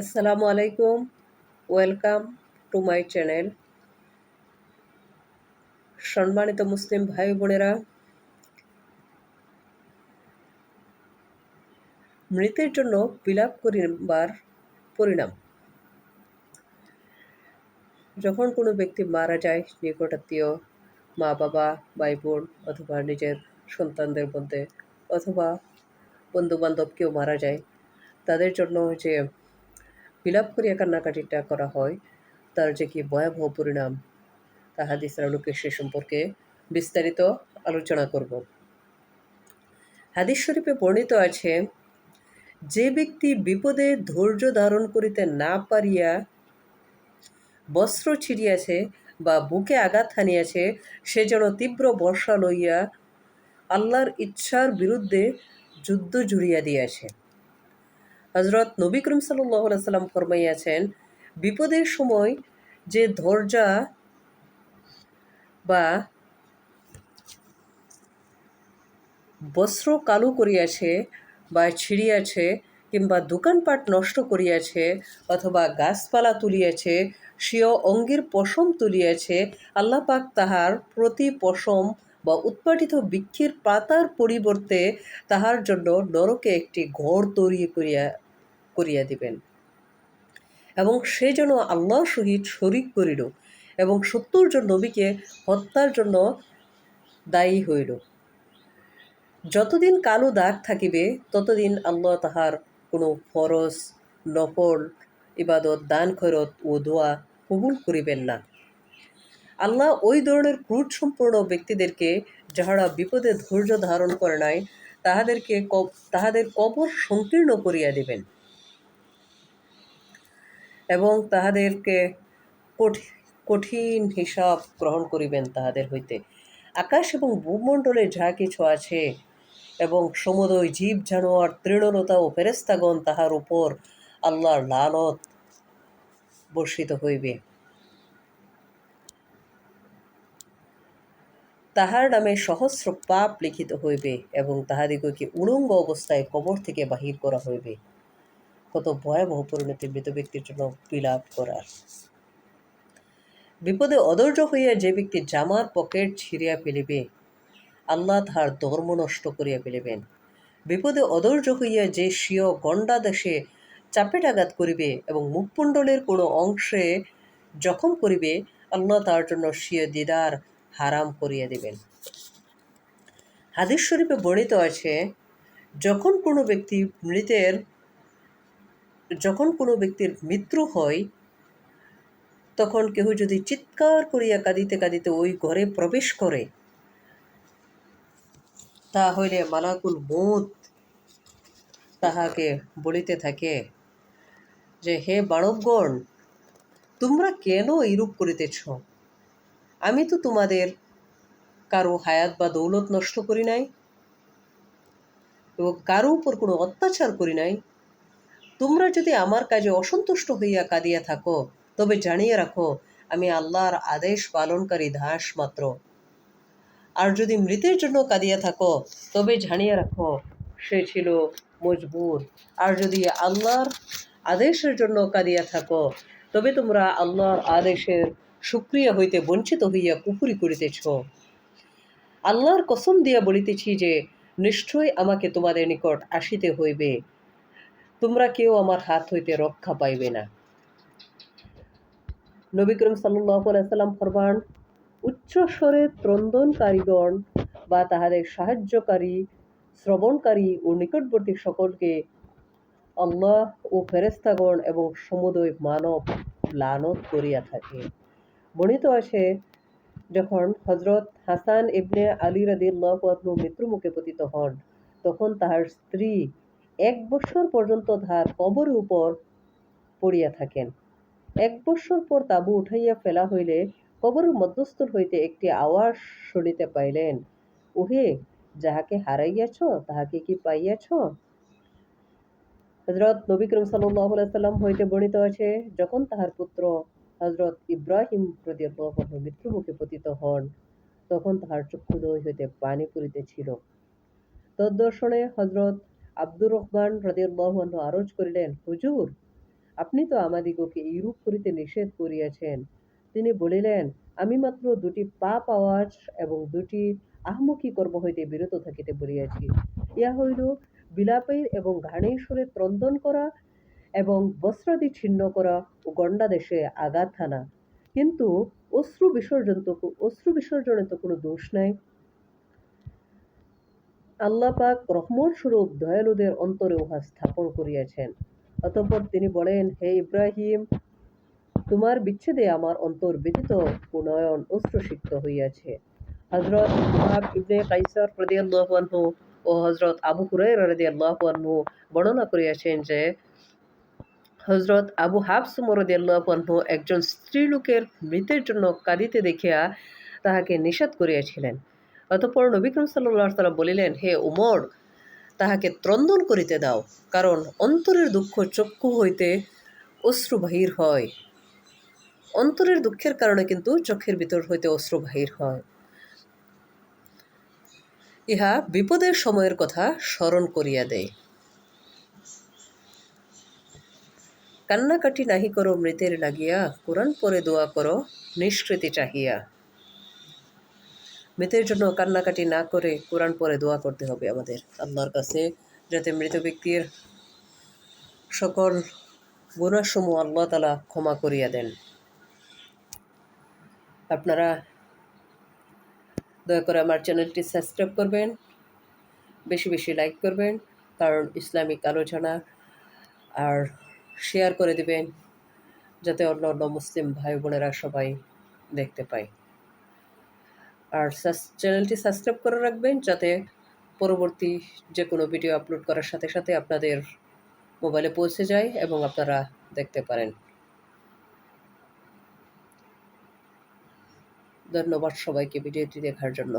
আসসালামু আলাইকুম। Welcome to my channel সম্মানিত মুসলিম ভাই বোনেরা, মৃতের জন্য বিলাপ করিবার পরিণাম। যখন কোনো ব্যক্তি মারা যায়, নিকটাত্মীয় মা বাবা ভাই বোন অথবা নিজের সন্তানদের মধ্যে অথবা বন্ধুবান্ধব কেউ মারা যায়, তাদের জন্য যে বিলাপ করিয়া কান্নাকাটিটা করা হয়, তার যে কি ভয়াবহ পরিণাম তা হাদিস আলোকে সে সম্পর্কে বিস্তারিত আলোচনা করব। হাদিস শরীফে বর্ণিত আছে, যে ব্যক্তি বিপদে ধৈর্য ধারণ করিতে না পারিয়া বস্ত্র ছিড়িয়াছে বা বুকে আঘাত হানিয়াছে, সে যেন তীব্র বর্ষা লইয়া আল্লাহর ইচ্ছার বিরুদ্ধে যুদ্ধ জুড়িয়া দিয়াছে। হজরত নবী করিম সাল্লাম ফরমাইয়াছেন, বিপদের সময় যে ধৈর্যা বা বস্ত্র কালো করিয়াছে বা ছিঁড়িয়াছে কিংবা দোকানপাট নষ্ট করিয়াছে অথবা গাছপালা তুলিয়াছে, স্বীয় অঙ্গের পশম তুলিয়াছে আল্লাপাক তাহার প্রতি পশম বা উৎপাটিত বৃক্ষের পাতার পরিবর্তে তাহার জন্য নরকে একটি ঘর তৈরি করিয়া করিয়া দিবেন। এবং সে যেন আল্লাহ সহিত শরিক করিল এবং সত্তর জন নবীকে হত্যার জন্য দায়ী হইল। যতদিন কালো দাগ থাকিবে, ততদিন আল্লাহ তাহার কোনো ফরজ, নফল, ইবাদত, দান খরত ও দোয়া কবুল করিবেন না। আল্লাহ ওই ধরনের ক্রুট সম্পূর্ণ ব্যক্তিদেরকে যাহারা বিপদে ধৈর্য ধারণ করে নাই, তাহাদেরকে তাহাদের কবর সংকীর্ণ করিয়া দিবেন। এবং তাহাদেরকে কঠিন হিসাব গ্রহণ করিবেন তাহাদের হইতে। আকাশ এবং ভূমণ্ডলে যা কিছু আছে এবং সমুদয় জীব, জানোয়ার, তৃণলতা ও ফেরেস্তাগণ তাহার উপর আল্লাহর লালত বর্ষিত হইবে। তাহার নামে সহস্র পাপ লিখিত হইবে এবং তাহাদিগকে উলঙ্গ অবস্থায় কবর থেকে বাহির করা হইবে। কত ভয়াবহ পরিণতি মৃত ব্যক্তির জন্য বিলাপ করার। বিপদে অধৈর্য হইয়া যে ব্যক্তি জামার পকেট ছিঁড়িয়া ফেলিবে, আল্লাহ তাহার ধর্ম নষ্ট করিয়া ফেলিবেন। বিপদে অধৈর্য হইয়া যে স্বীয় গণ্ডা দেশে চাপেটাঘাত করিবে এবং মুখমণ্ডলের কোনো অংশে জখম করিবে, আল্লাহ তার জন্য স্বীয় দিদার হারাম করিয়া দিবেন। হাদিস শরীফে বর্ণিত আছে, যখন কোনো ব্যক্তি মৃতের যখন কোনো ব্যক্তির মৃত্যু হয়, তখন কেহ যদি চিৎকার করিয়া কাঁদিতে কাঁদিতে ওই ঘরে প্রবেশ করে, তাহলে মালাকুল মত তাহাকে বলিতে থাকে যে, হে বাড়বগণ তোমরা কেন এইরূপ করিতেছ? আমি তো তোমাদের কারও হায়াত বা দৌলত নষ্ট করি নাই এবং কারও উপর কোনো অত্যাচার করি নাই। তোমরা যদি আমার কাজে অসন্তুষ্ট হইয়া কাঁদিয়া থাকো, তবে জানিয়ে রাখো, আমি আল্লাহর আদেশ পালনকারী দাস মাত্র। আর যদি মৃতের জন্য কাঁদিয়া থাকো, তবে জানিয়ে রাখো, সে ছিল মজবুর। আর যদি আল্লাহর আদেশের জন্য কাঁদিয়া থাকো, তবে তোমরা আল্লাহর আদেশের সুক্রিয়া হইতে বঞ্চিত হইয়া কুপুরি করিতেছ। আল্লাহর কসম দিয়া বলিতেছি যে নিশ্চয়ই আমাকে তোমাদের নিকট আসিতে হইবে। তোমরা কেউ আমার হাত হইতে রক্ষা পাইবে না। নবী করিম সাল্লাম ফরমান, উচ্চ স্বরে ত্রন্দনকারীগণ বা তাহাদের সাহায্যকারী, শ্রবণকারী ও নিকটবর্তী সকলকে আল্লাহ ও ফেরেস্তাগণ এবং সমুদয় মানব লানত করিয়া থাকে। বর্ণিত আছে, যখন হজরত হাসান ইবনে আলী রাদিল্লাহ মৃত্যুমুখে পতিত হন, তখন তাহার স্ত্রী এক বৎসর পর্যন্ত তাহার কবরের উপর পড়িয়া থাকেন। এক বৎসর পর তাবু উঠাইয়া ফেলা হইলে কবরের মধ্যস্থল হইতে একটি আওয়াজ শুনিতে পাইলেন, ওহে, যাহাকে হারাইয়াছ, তাহাকে কি পাইয়াছ? হজরত নবী করিম সাল্লাম হইতে বর্ণিত আছে, যখন তাহার পুত্র হজরত ইব্রাহিম মৃত্যুমুখে পতিত হন, তখন তাহার চক্ষুদয় হইতে পানি পড়িতেছিল তদ্দর্শনে হজরত আব্দুর রহমান রদিউল্লাহ আরজ করিলেন, হুজুর, আপনি তো আমাদিগকে এইরূপ করিতে নিষেধ করিয়াছেন। তিনি বলিলেন, আমি মাত্র দুটি পা পাওয়ার এবং দুটি আহমুখী কর্ম হইতে বিরত থাকিতে বলিয়াছি। ইহা হইল বিলাপের এবং ঘাড়ের সুরে করা এবং বস্ত্রাদি ছিন্ন করা ও গণ্ডাদেশে আঘাত হানা। কিন্তু অশ্রু বিসর্জন তো অশ্রু বিসর্জনে তো কোনো দোষ নাই। আল্লাহ পাক স্বরূপ দয়ালুদের অন্তরে উহা স্থাপন করিয়াছেন। অতঃপর তিনি বলেন, হে ইব্রাহিম, তোমার বিচ্ছেদে আমার অন্তর ব্যতীত পুনয়ন অশ্রুসিক্ত হইয়াছে। হজরত ইবনে কাইসার রাদিয়াল্লাহু আনহু ও হজরত আবু হুরায়রা রাদিয়াল্লাহু আনহু বর্ণনা করিয়াছেন যে হজরত আবু হাফস রাদিয়াল্লাহু আনহু একজন স্ত্রীলোকের মৃতের জন্য কাঁদিতে দেখিয়া তাহাকে নিষেধ করিয়াছিলেন। অতঃপর নবী করিম সাল্লাল্লাহু সাল্লাম বলিলেন, হে উমর, তাহাকে ত্রন্দন করিতে দাও, কারণ অন্তরের দুঃখ চক্ষু হইতে অশ্রু বাহির হয়। অন্তরের দুঃখের কারণে কিন্তু চোখের ভিতর হইতে অশ্রু বাহির হয়। ইহা বিপদের সময়ের কথা স্মরণ করিয়া দেয়। কান্নাকাটি নাহি করো, মৃতের লাগিয়া, কোরআন পরে দোয়া করো, নিষ্কৃতি চাহিয়া। মৃতের জন্য কান্নাকাটি না করে কোরআন পরে দোয়া করতে হবে আমাদের। আল্লাহর কাছে যাতে মৃত ব্যক্তির সকল গুণাসমূহ আল্লাহ তালা ক্ষমা করিয়া দেন। আপনারা দয়া করে আমার চ্যানেলটি সাবস্ক্রাইব করবেন, বেশি বেশি লাইক করবেন, কারণ ইসলামিক আলোচনা আর শেয়ার করে দিবেন, যাতে অন্য অন্য মুসলিম ভাই বোনেরা সবাই দেখতে পায়। আর চ্যানেলটি সাবস্ক্রাইব করে রাখবেন যাতে পরবর্তী যে কোনো ভিডিও আপলোড করার সাথে সাথে আপনাদের মোবাইলে পৌঁছে যায় এবং আপনারা দেখতে পারেন। ধন্যবাদ সবাইকে ভিডিওটি দেখার জন্য।